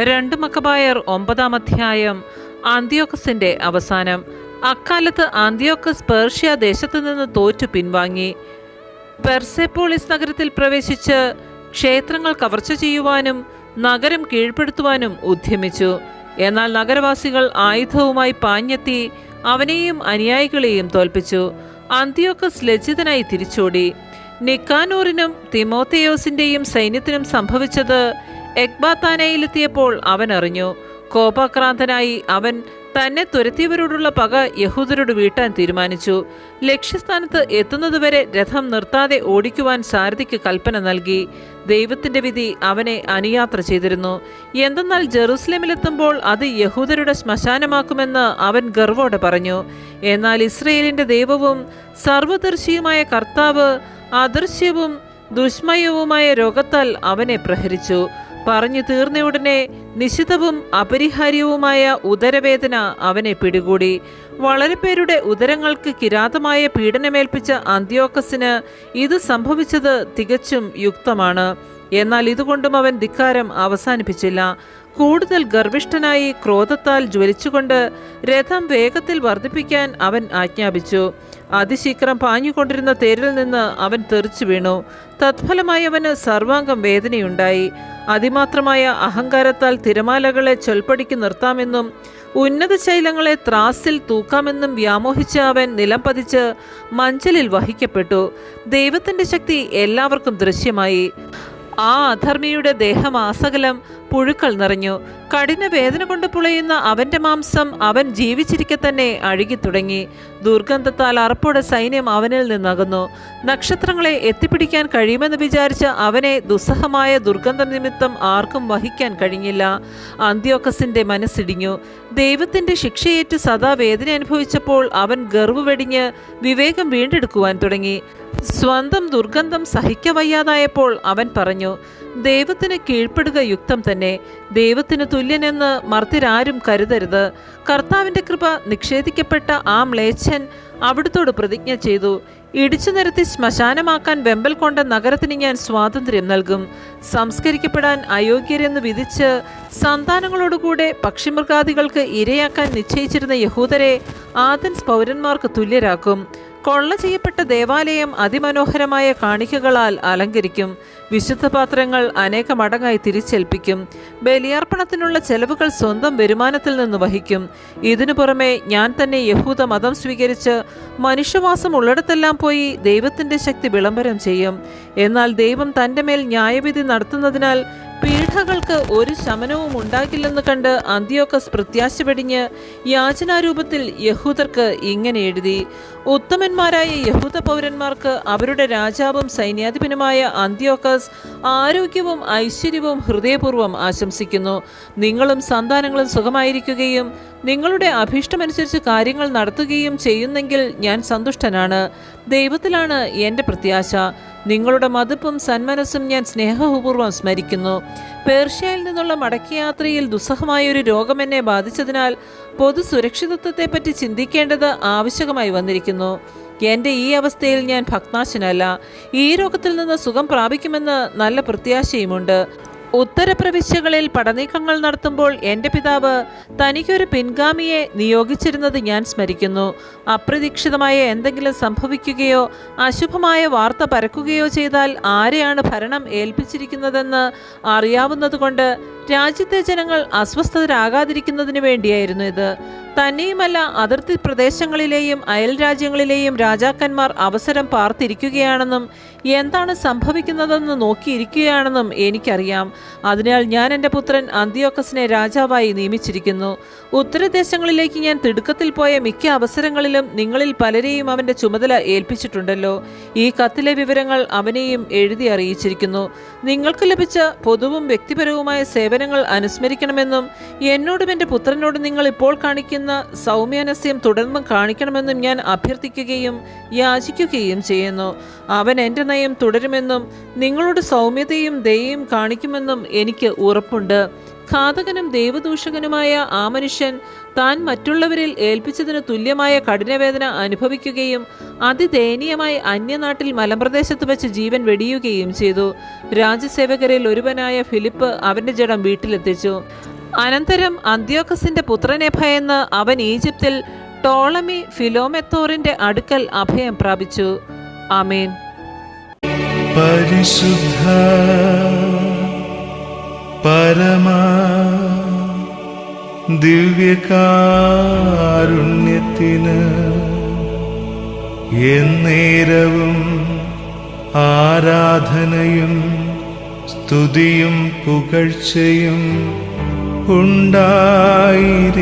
രണ്ട് മക്കബായർ ഒമ്പതാം അധ്യായം ആന്തിയോക്കസിന്റെ അവസാനം. അക്കാലത്ത് ആന്തിയോക്കസ് പേർഷ്യ ദേശത്തു നിന്ന് തോറ്റു പിൻവാങ്ങി. പെർസെപ്പോളിസ് നഗരത്തിൽ പ്രവേശിച്ച് ക്ഷേത്രങ്ങൾ കവർച്ച ചെയ്യുവാനും നഗരം കീഴ്പ്പെടുത്തുവാനും ഉദ്യമിച്ചു. എന്നാൽ നഗരവാസികൾ ആയുധവുമായി പാഞ്ഞെത്തി അവനെയും അനുയായികളെയും തോൽപ്പിച്ചു. അന്തിയോക്കസ് ലജ്ജിതനായി തിരിച്ചോടി. നിക്കാനൂറിനും തിമോത്തേയോസിന്റെയും സൈന്യത്തിനും സംഭവിച്ചത് എക്ബാത്താനയിലെത്തിയപ്പോൾ അവൻ അറിഞ്ഞു. കോപാക്രാന്തനായി അവൻ തന്നെ തുരത്തിയവരോടുള്ള പക യഹൂദരോട് വീട്ടാൻ തീരുമാനിച്ചു. ലക്ഷ്യസ്ഥാനത്ത് എത്തുന്നതുവരെ രഥം നിർത്താതെ ഓടിക്കുവാൻ സാരഥിക്ക് കൽപ്പന നൽകി. ദൈവത്തിന്റെ വിധി അവനെ അനുയാത്ര ചെയ്തിരുന്നു. എന്തെന്നാൽ ജെറൂസലേമിലെത്തുമ്പോൾ അത് യഹൂദരുടെ ശ്മശാനമാക്കുമെന്ന് അവൻ ഗർവോടെ പറഞ്ഞു. എന്നാൽ ഇസ്രയേലിന്റെ ദൈവവും സർവദർശിയുമായ കർത്താവ് അദൃശ്യവും ദുഷ്മയവുമായ രോഗത്താൽ അവനെ പ്രഹരിച്ചു. പറഞ്ഞു തീർന്ന ഉടനെ നിശിതവും അപരിഹാര്യവുമായ ഉദരവേദന അവനെ പിടികൂടി. വളരെ പേരുടെ ഉദരങ്ങൾക്ക് കിരാതമായ പീഡനമേൽപ്പിച്ച അന്ത്യോക്കസിന് ഇത് സംഭവിച്ചത് തികച്ചും യുക്തമാണ്. എന്നാൽ ഇതുകൊണ്ടും അവൻ ധിക്കാരം അവസാനിപ്പിച്ചില്ല. കൂടുതൽ ഗർഭിഷ്ഠനായി ക്രോധത്താൽ ജ്വലിച്ചുകൊണ്ട് രഥം വേഗത്തിൽ വർദ്ധിപ്പിക്കാൻ അവൻ ആജ്ഞാപിച്ചു. അതിശീക്രം പാഞ്ഞുകൊണ്ടിരുന്ന തേരിൽ നിന്ന് അവൻ തെറിച്ചു വീണു. തത്ഫലമായി അവന് സർവാംഗം വേദനയുണ്ടായി. അതിമാത്രമായ അഹങ്കാരത്താൽ തിരമാലകളെ ചൊൽപ്പടിക്ക് നിർത്താമെന്നും ഉന്നത ശൈലങ്ങളെ ത്രാസിൽ തൂക്കാമെന്നും വ്യാമോഹിച്ച അവൻ നിലം പതിച്ച് മഞ്ചലിൽ വഹിക്കപ്പെട്ടു. ദൈവത്തിന്റെ ശക്തി എല്ലാവർക്കും ദൃശ്യമായി. ആ അധർമ്മിയുടെ ദേഹമാസകലം പുഴുക്കൾ നിറഞ്ഞു. കഠിന വേദന കൊണ്ട് പുളയുന്ന അവന്റെ മാംസം അവൻ ജീവിച്ചിരിക്കെ തന്നെ അഴുകി തുടങ്ങി. ദുർഗന്ധത്താൽ അറപ്പോടെ സൈന്യം അവനിൽ നിന്നകന്നു. നക്ഷത്രങ്ങളെ എത്തിപ്പിടിക്കാൻ കഴിയുമെന്ന് വിചാരിച്ച അവനെ ദുസ്സഹമായ ദുർഗന്ധം നിമിത്തം ആർക്കും വഹിക്കാൻ കഴിഞ്ഞില്ല. അന്ത്യോക്കസിന്റെ മനസ്സിടിഞ്ഞു. ദൈവത്തിന്റെ ശിക്ഷയേറ്റ് സദാ വേദന അനുഭവിച്ചപ്പോൾ അവൻ ഗർവ് വെടിഞ്ഞ് വിവേകം വീണ്ടെടുക്കുവാൻ തുടങ്ങി. സ്വന്തം ദുർഗന്ധം സഹിക്കവയ്യാതായപ്പോൾ അവൻ പറഞ്ഞു ദൈവത്തിന് കീഴ്പ്പെടുക യുക്തം തന്നെ. ദൈവത്തിന് തുല്യനെന്ന് മർത്തിരാരും കരുതരുത്. കർത്താവിന്റെ കൃപ നിഷേധിക്കപ്പെട്ട ആ മ്ലേച്ഛൻ അവിടുത്തോട് പ്രതിജ്ഞ ചെയ്തു. ഇടിച്ചു നിരത്തി ശ്മശാനമാക്കാൻ വെമ്പൽ കൊണ്ട നഗരത്തിന് ഞാൻ സ്വാതന്ത്ര്യം നൽകും. സംസ്കരിക്കപ്പെടാൻ അയോഗ്യരെന്ന് വിധിച്ച് സന്താനങ്ങളോടുകൂടെ പക്ഷിമൃഗാദികൾക്ക് ഇരയാക്കാൻ നിശ്ചയിച്ചിരുന്ന യഹൂദരെ ആദൻസ് പൗരന്മാർക്ക് തുല്യരാക്കും. കൊള്ള ചെയ്യപ്പെട്ട ദേവാലയം അതിമനോഹരമായ കാണിക്കകളാൽ അലങ്കരിക്കും. വിശുദ്ധ പാത്രങ്ങൾ അനേക മടങ്ങായി തിരിച്ചേൽപ്പിക്കും. ബലിയർപ്പണത്തിനുള്ള ചെലവുകൾ സ്വന്തം വരുമാനത്തിൽ നിന്ന് വഹിക്കും. ഇതിനു പുറമെ ഞാൻ തന്നെ യഹൂദ മതം സ്വീകരിച്ച് മനുഷ്യവാസം ഉള്ളിടത്തെല്ലാം പോയി ദൈവത്തിന്റെ ശക്തി വിളംബരം ചെയ്യും. എന്നാൽ ദൈവം തന്റെ മേൽ ന്യായവിധി നടത്തുന്നതിനാൽ പീഠകൾക്ക് ഒരു ശമനവും ഉണ്ടാകില്ലെന്ന് കണ്ട് അന്ത്യോക്കസ് പ്രത്യാശ പെടിഞ്ഞ് യാചനാരൂപത്തിൽ യഹൂദർക്ക് ഇങ്ങനെ എഴുതി ഉത്തമന്മാരായ യഹൂദ പൗരന്മാർക്ക് അവരുടെ രാജാവും സൈന്യാധിപനുമായ അന്ത്യോക്കസ് ആരോഗ്യവും ഐശ്വര്യവും ഹൃദയപൂർവം ആശംസിക്കുന്നു. നിങ്ങളും സന്താനങ്ങളും സുഖമായിരിക്കുകയും നിങ്ങളുടെ അഭീഷ്ടമനുസരിച്ച് കാര്യങ്ങൾ നടത്തുകയും ചെയ്യുന്നെങ്കിൽ ഞാൻ സന്തുഷ്ടനാണ്. ദൈവത്തിലാണ് എന്റെ പ്രത്യാശ. നിങ്ങളുടെ മതിപ്പും സന്മനസ്സും ഞാൻ സ്നേഹപൂർവം സ്മരിക്കുന്നു. പേർഷ്യയിൽ നിന്നുള്ള മടക്കയാത്രയിൽ ദുസ്സഹമായൊരു രോഗം എന്നെ ബാധിച്ചതിനാൽ പൊതു സുരക്ഷിതത്വത്തെപ്പറ്റി ചിന്തിക്കേണ്ടത് ആവശ്യമായി വന്നിരിക്കുന്നു. എന്റെ ഈ അവസ്ഥയിൽ ഞാൻ ഭക്നാശനല്ല ഈ രോഗത്തിൽ നിന്ന് സുഖം പ്രാപിക്കുമെന്ന് നല്ല പ്രത്യാശയുമുണ്ട്. ഉത്തരപ്രവിശ്യകളിൽ പടനീക്കങ്ങൾ നടത്തുമ്പോൾ എന്റെ പിതാവ് തനിക്കൊരു പിൻഗാമിയെ നിയോഗിച്ചിരുന്നത് ഞാൻ സ്മരിക്കുന്നു. അപ്രതീക്ഷിതമായ എന്തെങ്കിലും സംഭവിക്കുകയോ അശുഭമായ വാർത്ത പരക്കുകയോ ചെയ്താൽ ആരെയാണ് ഭരണം ഏൽപ്പിച്ചിരിക്കുന്നതെന്ന് അറിയാവുന്നതുകൊണ്ട് രാജ്യത്തെ ജനങ്ങൾ അസ്വസ്ഥരാകാതിരിക്കുന്നതിന് വേണ്ടിയായിരുന്നു ഇത്. തന്നെയുമല്ല അതിർത്തി പ്രദേശങ്ങളിലെയും അയൽ രാജ്യങ്ങളിലെയും രാജാക്കന്മാർ അവസരം പാർത്തിരിക്കുകയാണെന്നും എന്താണ് സംഭവിക്കുന്നതെന്ന് നോക്കിയിരിക്കുകയാണെന്നും എനിക്കറിയാം. അതിനാൽ ഞാൻ എന്റെ പുത്രൻ അന്ത്യോക്കസിനെ രാജാവായി നിയമിച്ചിരിക്കുന്നു. ഉത്തരദേശങ്ങളിലേക്ക് ഞാൻ തിടുക്കത്തിൽ പോയ മിക്ക അവസരങ്ങളിലും നിങ്ങളിൽ പലരെയും അവന്റെ ചുമതല ഏൽപ്പിച്ചിട്ടുണ്ടല്ലോ. ഈ കത്തിലെ വിവരങ്ങൾ അവനെയും എഴുതി അറിയിച്ചിരിക്കുന്നു. നിങ്ങൾക്ക് ലഭിച്ച പൊതുവും വ്യക്തിപരവുമായ സേവനങ്ങൾ അനുസ്മരിക്കണമെന്നും എന്നോടും എന്റെ പുത്രനോടും നിങ്ങൾ ഇപ്പോൾ കാണിക്കുന്ന സൗമ്യനസ്യം തുടർന്നും കാണിക്കണമെന്നും ഞാൻ അഭ്യർത്ഥിക്കുകയും യാചിക്കുകയും ചെയ്യുന്നു. അവൻ എന്റെ നയം തുടരുമെന്നും നിങ്ങളോട് സൗമ്യതയും ദയയും കാണിക്കുമെന്നും എനിക്ക് ഉറപ്പുണ്ട്. ഘാതകനും ദൈവദൂഷകനുമായ ആ മനുഷ്യൻ താൻ മറ്റുള്ളവരിൽ ഏൽപ്പിച്ചതിന് തുല്യമായ കഠിനവേദന അനുഭവിക്കുകയും അതിദയനീയമായി അന്യനാട്ടിൽ മലമ്പ്രദേശത്ത് വെച്ച് ജീവൻ വെടിയുകയും ചെയ്തു. രാജ്യസേവകരിൽ ഒരുവനായ ഫിലിപ്പ് അവന്റെ ജഡം വീട്ടിലെത്തിച്ചു. അനന്തരം അന്ത്യോക്കസിന്റെ പുത്രനെ ഭയന്ന് അവൻ ഈജിപ്തിൽ ടോളമി ഫിലോമെത്തോറിന്റെ അടുക്കൽ അഭയം പ്രാപിച്ചു. ആമേൻ. പരിശുദ്ധ പരമാ ദിവ്യകാരുണ്യത്തിന് എന്നേരവും ആരാധനയും സ്തുതിയും പുകഴ്ചയും ഉണ്ടായിരിക്കട്ടെ